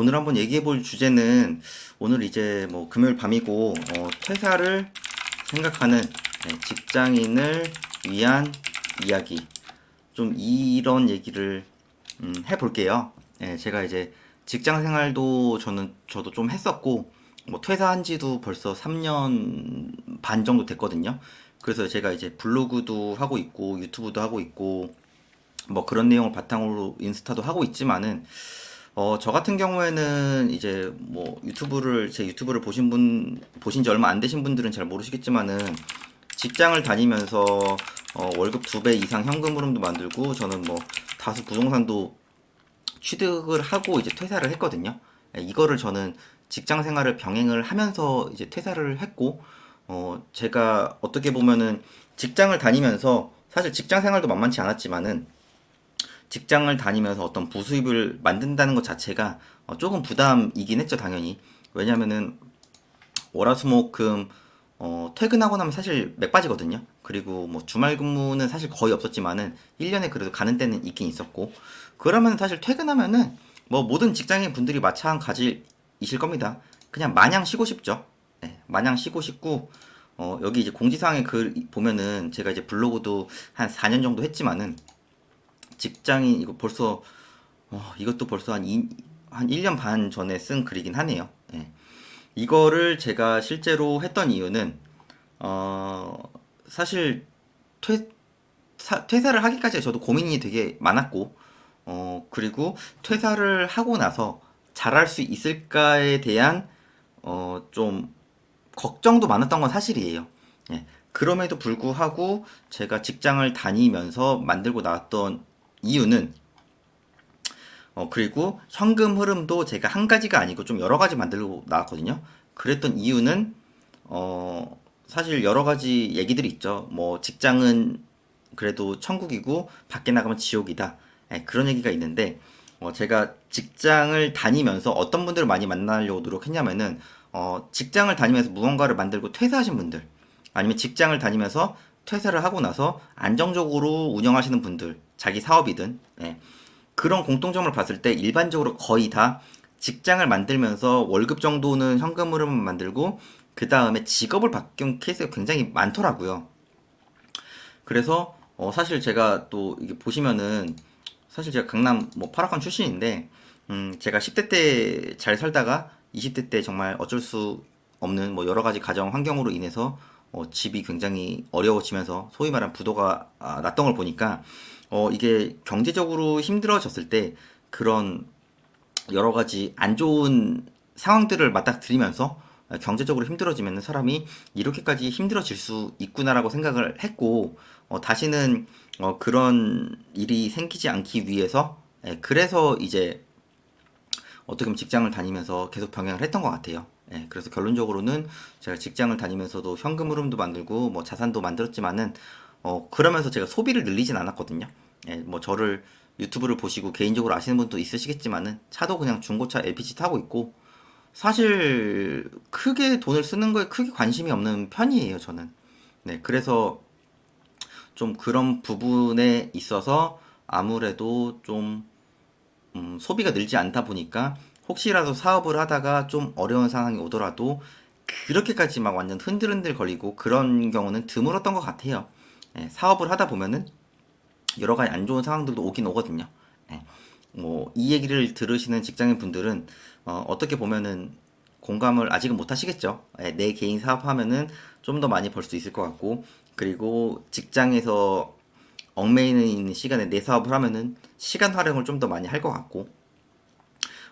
오늘 한번 얘기해 볼 주제는 오늘 이제 뭐 금요일 밤이고 어, 퇴사를 생각하는 네, 직장인을 위한 이야기 좀 이런 얘기를 음, 해볼게요. 예, 제가 이제 직장 생활도 저는 저도 좀 했었고 뭐 퇴사한 지도 벌써 3년 반 정도 됐거든요. 그래서 제가 이제 블로그도 하고 있고 유튜브도 하고 있고 뭐 그런 내용을 바탕으로 인스타도 하고 있지만은 어, 저 같은 경우에는 이제 뭐 유튜브를 제 유튜브를 보신 분 보신 지 얼마 안 되신 분들은 잘 모르시겠지만은 직장을 다니면서 어, 월급 두 배 이상 현금 흐름도 만들고 저는 뭐 다수 부동산도 취득을 하고 이제 퇴사를 했거든요. 예, 이거를 저는 직장 생활을 병행을 하면서 이제 퇴사를 했고 어, 제가 어떻게 보면은 직장을 다니면서 사실 직장 생활도 만만치 않았지만은 직장을 다니면서 어떤 부수입을 만든다는 것 자체가 어, 조금 부담이긴 했죠, 당연히. 왜냐면은 월화수목금 어, 퇴근하고 나면 사실 맥 빠지거든요. 그리고 뭐 주말 근무는 사실 거의 없었지만은 1년에 그래도 가는 때는 있긴 있었고 그러면 사실 퇴근하면은 뭐 모든 직장인 분들이 마찬가지이실 겁니다. 그냥 마냥 쉬고 싶죠. 네, 마냥 쉬고 싶고 어, 여기 이제 공지사항에 글 보면은 제가 이제 블로그도 한 4년 정도 했지만은 직장인 이거 벌써 어, 이것도 벌써 한, 이, 한 1년 반 전에 쓴 글이긴 하네요. 예. 이거를 제가 실제로 했던 이유는 어, 사실 퇴, 사, 퇴사를 하기까지 저도 고민이 되게 많았고 어, 그리고 퇴사를 하고 나서 잘할 수 있을까에 대한 어, 좀 걱정도 많았던 건 사실이에요. 예. 그럼에도 불구하고 제가 직장을 다니면서 만들고 나왔던 이유는 어, 그리고 현금 흐름도 제가 한 가지가 아니고 좀 여러 가지 만들고 나왔거든요. 그랬던 이유는, 어, 사실 여러 가지 얘기들이 있죠. 뭐, 직장은 그래도 천국이고, 밖에 나가면 지옥이다. 예, 그런 얘기가 있는데, 어, 제가 직장을 다니면서 어떤 분들을 많이 만나려고 노력했냐면은, 어, 직장을 다니면서 무언가를 만들고 퇴사하신 분들, 아니면 직장을 다니면서 퇴사를 하고 나서 안정적으로 운영하시는 분들, 자기 사업이든, 예. 그런 공통점을 봤을 때 일반적으로 거의 다 직장을 만들면서 월급 정도는 현금 흐름을 만들고 그 다음에 직업을 바꾼 케이스가 굉장히 많더라고요. 그래서 어 사실 제가 또 이게 보시면은 사실 제가 강남 뭐 파락관 출신인데 음 제가 10대 때 잘 살다가 20대 때 정말 어쩔 수 없는 뭐 여러 가지 가정 환경으로 인해서 어 집이 굉장히 어려워지면서 소위 말하는 부도가 아, 났던 걸 보니까 어 이게 경제적으로 힘들어졌을 때 그런 여러 가지 안 좋은 상황들을 맞닥뜨리면서 경제적으로 힘들어지면 사람이 이렇게까지 힘들어질 수 있구나라고 생각을 했고 어, 다시는 어, 그런 일이 생기지 않기 위해서 예, 그래서 이제 어떻게 보면 직장을 다니면서 계속 병행을 했던 것 같아요. 예, 그래서 결론적으로는 제가 직장을 다니면서도 현금 흐름도 만들고 뭐 자산도 만들었지만은 어, 그러면서 제가 소비를 늘리진 않았거든요. 예, 뭐 저를 유튜브를 보시고 개인적으로 아시는 분도 있으시겠지만은 차도 그냥 중고차 LPG 타고 있고 사실 크게 돈을 쓰는 거에 크게 관심이 없는 편이에요, 저는. 네, 그래서 좀 그런 부분에 있어서 아무래도 좀 음, 소비가 늘지 않다 보니까 혹시라도 사업을 하다가 좀 어려운 상황이 오더라도 그렇게까지 막 완전 흔들흔들 거리고 그런 경우는 드물었던 것 같아요. 예, 사업을 하다 보면은 여러 가지 안 좋은 상황들도 오긴 오거든요. 예, 뭐이 얘기를 들으시는 직장인 분들은 어, 떻게 보면은 공감을 아직은 못 하시겠죠. 예, 내 개인 사업하면은 좀 더 많이 벌 수 있을 것 같고 그리고 직장에서 얽매이는 시간에 내 사업을 하면은 시간 활용을 좀 더 많이 할 것 같고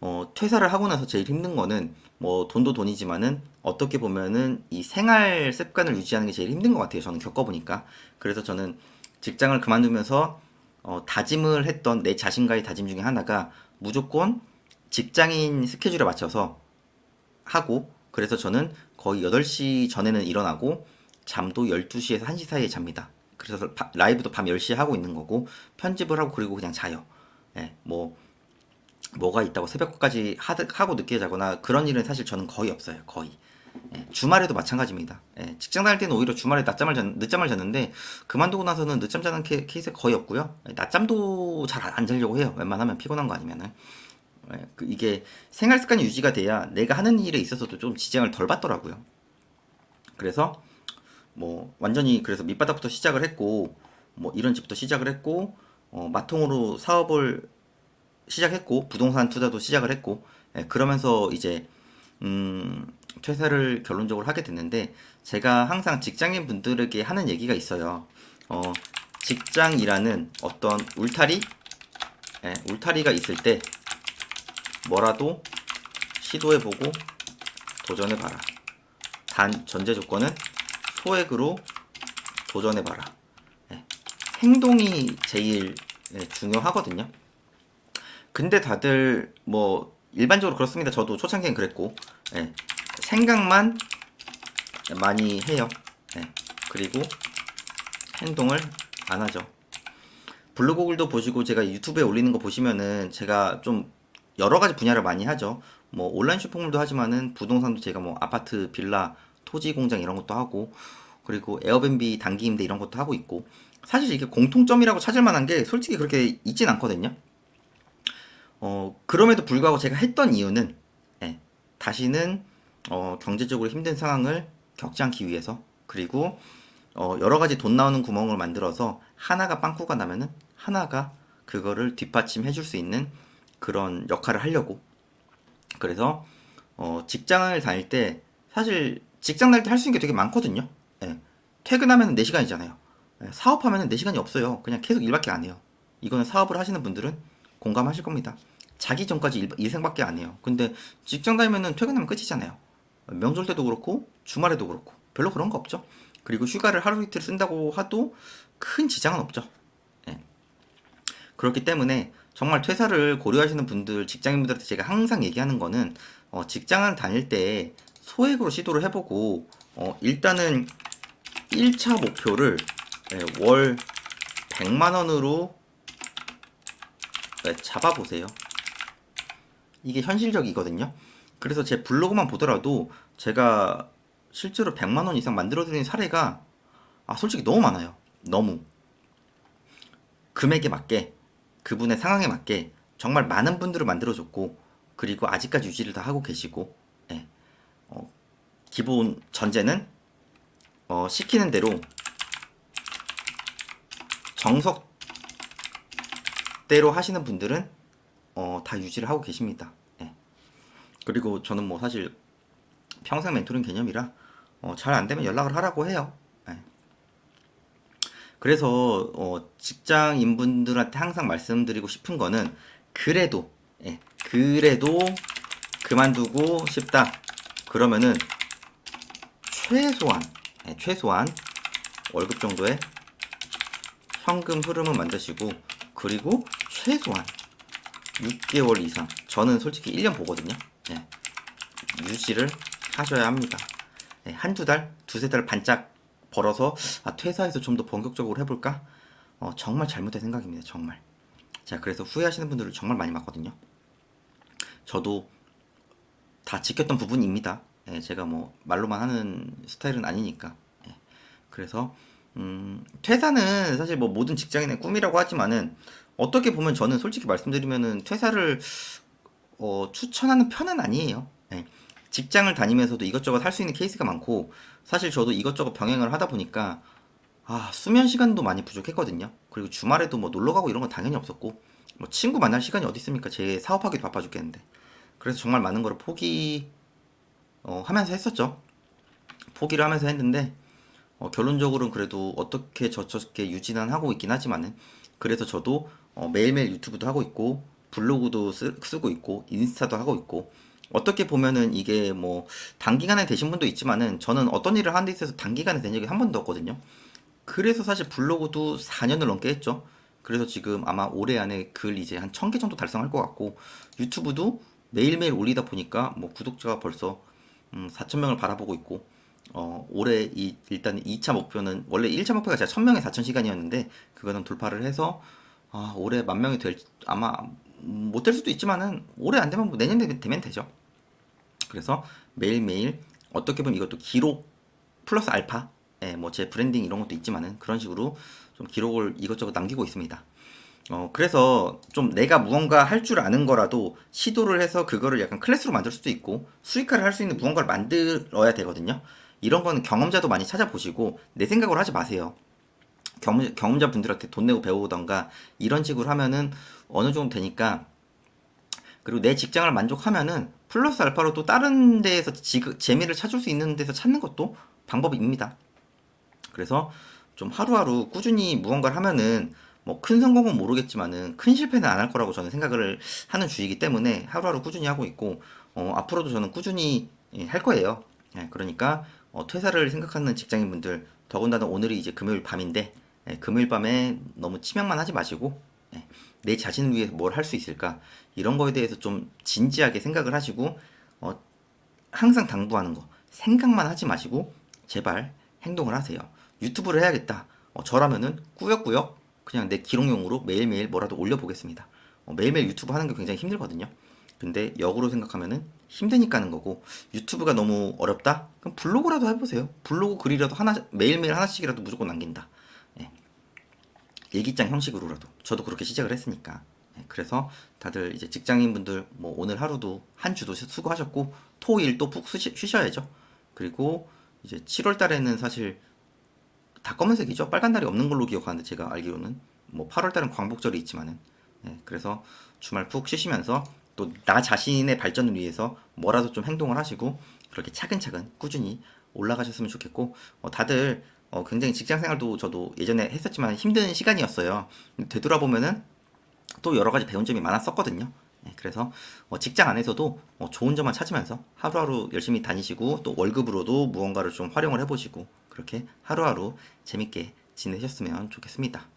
어, 퇴사를 하고 나서 제일 힘든 거는 뭐 돈도 돈이지만은 어떻게 보면은 이 생활 습관을 유지하는 게 제일 힘든 것 같아요. 저는 겪어보니까. 그래서 저는 직장을 그만두면서 어, 다짐을 했던 내 자신과의 다짐 중에 하나가 무조건 직장인 스케줄에 맞춰서 하고 그래서 저는 거의 8시 전에는 일어나고 잠도 12시에서 1시 사이에 잡니다. 그래서 바- 라이브도 밤 10시에 하고 있는 거고 편집을 하고 그리고 그냥 자요. 예, 뭐 뭐가 있다고 새벽까지 하고 늦게 자거나 그런 일은 사실 저는 거의 없어요. 거의. 예, 주말에도 마찬가지입니다. 예, 직장 다닐 때는 오히려 주말에 낮잠을 잤, 늦잠을 잤는데 그만두고 나서는 늦잠 자는 케, 케이스 거의 없고요. 예, 낮잠도 잘 안 자려고 해요. 웬만하면 피곤한 거 아니면은. 예, 그 이게 생활 습관이 유지가 돼야 내가 하는 일에 있어서도 좀 지장을 덜 받더라고요. 그래서 뭐 완전히 그래서 밑바닥부터 시작을 했고 뭐 이런 집부터 시작을 했고 어, 마통으로 사업을 시작했고 부동산 투자도 시작을 했고 예, 그러면서 이제 음, 퇴사를 결론적으로 하게 됐는데 제가 항상 직장인 분들에게 하는 얘기가 있어요. 어, 직장이라는 어떤 울타리, 예, 울타리가 있을 때 뭐라도 시도해보고 도전해봐라. 단 전제 조건은 소액으로 도전해봐라. 예, 행동이 제일 예, 중요하거든요. 근데 다들 뭐 일반적으로 그렇습니다. 저도 초창기엔 그랬고 예, 생각만 많이 해요. 예, 그리고 행동을 안 하죠. 블로그글도 보시고 제가 유튜브에 올리는 거 보시면은 제가 좀 여러 가지 분야를 많이 하죠. 뭐 온라인 쇼핑몰도 하지만은 부동산도 제가 뭐 아파트, 빌라, 토지 공장 이런 것도 하고 그리고 에어밴비 단기 임대 이런 것도 하고 있고 사실 이게 공통점이라고 찾을 만한 게 솔직히 그렇게 있진 않거든요. 어, 그럼에도 불구하고 제가 했던 이유는, 예, 다시는, 어, 경제적으로 힘든 상황을 겪지 않기 위해서, 그리고, 어, 여러 가지 돈 나오는 구멍을 만들어서 하나가 빵꾸가 나면은 하나가 그거를 뒷받침해 줄 수 있는 그런 역할을 하려고. 그래서, 어, 직장을 다닐 때, 사실 직장 다닐 때 할 수 있는 게 되게 많거든요. 예, 퇴근하면 4시간이잖아요. 예, 사업하면 4시간이 없어요. 그냥 계속 일밖에 안 해요. 이거는 사업을 하시는 분들은 공감하실 겁니다. 자기 전까지 일, 일 생밖에 안 해요. 근데 직장 다니면은 퇴근하면 끝이잖아요. 명절 때도 그렇고 주말에도 그렇고 별로 그런 거 없죠. 그리고 휴가를 하루 이틀 쓴다고 하도 큰 지장은 없죠. 예. 그렇기 때문에 정말 퇴사를 고려하시는 분들, 직장인분들한테 제가 항상 얘기하는 거는 어, 직장을 다닐 때 소액으로 시도를 해보고 어, 일단은 1차 목표를 예, 월 100만 원으로 네, 잡아보세요. 이게 현실적이거든요. 그래서 제 블로그만 보더라도 제가 실제로 100만 원 이상 만들어드린 사례가 아, 솔직히 너무 많아요. 너무. 금액에 맞게, 그분의 상황에 맞게 정말 많은 분들을 만들어줬고, 그리고 아직까지 유지를 다 하고 계시고, 예. 어, 기본 전제는 어, 시키는 대로 정석 대로 하시는 분들은 어, 다 유지를 하고 계십니다. 예. 그리고 저는 뭐 사실 평생 멘토링 개념이라 어, 잘 안 되면 연락을 하라고 해요. 예. 그래서 어, 직장인 분들한테 항상 말씀드리고 싶은 거는 그래도 예, 그래도 그만두고 싶다. 그러면은 최소한 예, 최소한 월급 정도의 현금 흐름을 만드시고 그리고 최소한 6개월 이상. 저는 솔직히 1년 보거든요. 예, 유지를 하셔야 합니다. 예, 한두 달, 두세 달 반짝 벌어서 아, 퇴사해서 좀 더 본격적으로 해볼까? 어, 정말 잘못된 생각입니다 정말. 자 그래서 후회하시는 분들을 정말 많이 봤거든요. 저도 다 지켰던 부분입니다. 예, 제가 뭐 말로만 하는 스타일은 아니니까. 예, 그래서 음, 퇴사는 사실 뭐 모든 직장인의 꿈이라고 하지만은 어떻게 보면 저는 솔직히 말씀드리면은 퇴사를 어, 추천하는 편은 아니에요. 예. 직장을 다니면서도 이것저것 할 수 있는 케이스가 많고 사실 저도 이것저것 병행을 하다 보니까 아, 수면 시간도 많이 부족했거든요. 그리고 주말에도 뭐 놀러 가고 이런 건 당연히 없었고 뭐 친구 만날 시간이 어디 있습니까? 제 사업하기도 바빠 죽겠는데. 그래서 정말 많은 거를 포기 어, 하면서 했었죠. 포기를 하면서 했는데 어, 결론적으로는 그래도 어떻게 저렇게 유지는 하고 있긴 하지만은 그래서 저도 어, 매일매일 유튜브도 하고 있고 블로그도 쓰, 쓰고 있고 인스타도 하고 있고 어떻게 보면은 이게 뭐 단기간에 되신 분도 있지만은 저는 어떤 일을 하는 데 있어서 단기간에 된 적이 한 번도 없거든요. 그래서 사실 블로그도 4년을 넘게 했죠. 그래서 지금 아마 올해 안에 글 이제 한 1000개 정도 달성할 것 같고 유튜브도 매일매일 올리다 보니까 뭐 구독자가 벌써 음, 4,000명을 바라보고 있고 어, 올해 이, 일단 2차 목표는 원래 1차 목표가 제가 1000명에 4,000시간이었는데 그거는 돌파를 해서 아, 올해 만 명이 될 아마 못 될 수도 있지만은 올해 안 되면 뭐 내년 되면, 되죠. 그래서 매일매일 어떻게 보면 이것도 기록 플러스 알파 예, 뭐 제 브랜딩 이런 것도 있지만은 그런 식으로 좀 기록을 이것저것 남기고 있습니다. 어, 그래서 좀 내가 무언가 할 줄 아는 거라도 시도를 해서 그거를 약간 클래스로 만들 수도 있고 수익화를 할 수 있는 무언가를 만들어야 되거든요. 이런 거는 경험자도 많이 찾아보시고 내 생각으로 하지 마세요. 경험, 경험자분들한테 돈 내고 배우던가 이런 식으로 하면은 어느 정도 되니까 그리고 내 직장을 만족하면은 플러스 알파로 또 다른 데에서 지, 재미를 찾을 수 있는 데서 찾는 것도 방법입니다. 그래서 좀 하루하루 꾸준히 무언가를 하면은 뭐 큰 성공은 모르겠지만은 큰 실패는 안 할 거라고 저는 생각을 하는 주의이기 때문에 하루하루 꾸준히 하고 있고 어, 앞으로도 저는 꾸준히 예, 할 거예요. 예, 그러니까 어, 퇴사를 생각하는 직장인분들 더군다나 오늘이 이제 금요일 밤인데 예, 금요일 밤에 너무 치명만 하지 마시고 예, 내 자신을 위해서 뭘 할 수 있을까 이런 거에 대해서 좀 진지하게 생각을 하시고 어, 항상 당부하는 거 생각만 하지 마시고 제발 행동을 하세요. 유튜브를 해야겠다. 어, 저라면은 꾸역꾸역 그냥 내 기록용으로 매일매일 뭐라도 올려보겠습니다. 어, 매일매일 유튜브 하는 게 굉장히 힘들거든요. 근데 역으로 생각하면은 힘드니까 하는 거고 유튜브가 너무 어렵다? 그럼 블로그라도 해보세요. 블로그 글이라도 하나 매일매일 하나씩이라도 무조건 남긴다. 예. 일기장 형식으로라도 저도 그렇게 시작을 했으니까 예, 그래서 다들 이제 직장인분들 뭐 오늘 하루도 한 주도 수고하셨고 토일 또 푹 쉬셔야죠 그리고 이제 7월 달에는 사실 다 검은색이죠 빨간 날이 없는 걸로 기억하는데 제가 알기로는 뭐 8월 달은 광복절이 있지만은 예, 그래서 주말 푹 쉬시면서 또 나 자신의 발전을 위해서 뭐라도 좀 행동을 하시고 그렇게 차근차근 꾸준히 올라가셨으면 좋겠고 어, 다들 어, 굉장히 직장 생활도 저도 예전에 했었지만 힘든 시간이었어요. 되돌아보면은 또 여러 가지 배운 점이 많았었거든요. 네, 그래서 어, 직장 안에서도 어, 좋은 점만 찾으면서 하루하루 열심히 다니시고 또 월급으로도 무언가를 좀 활용을 해보시고 그렇게 하루하루 재밌게 지내셨으면 좋겠습니다.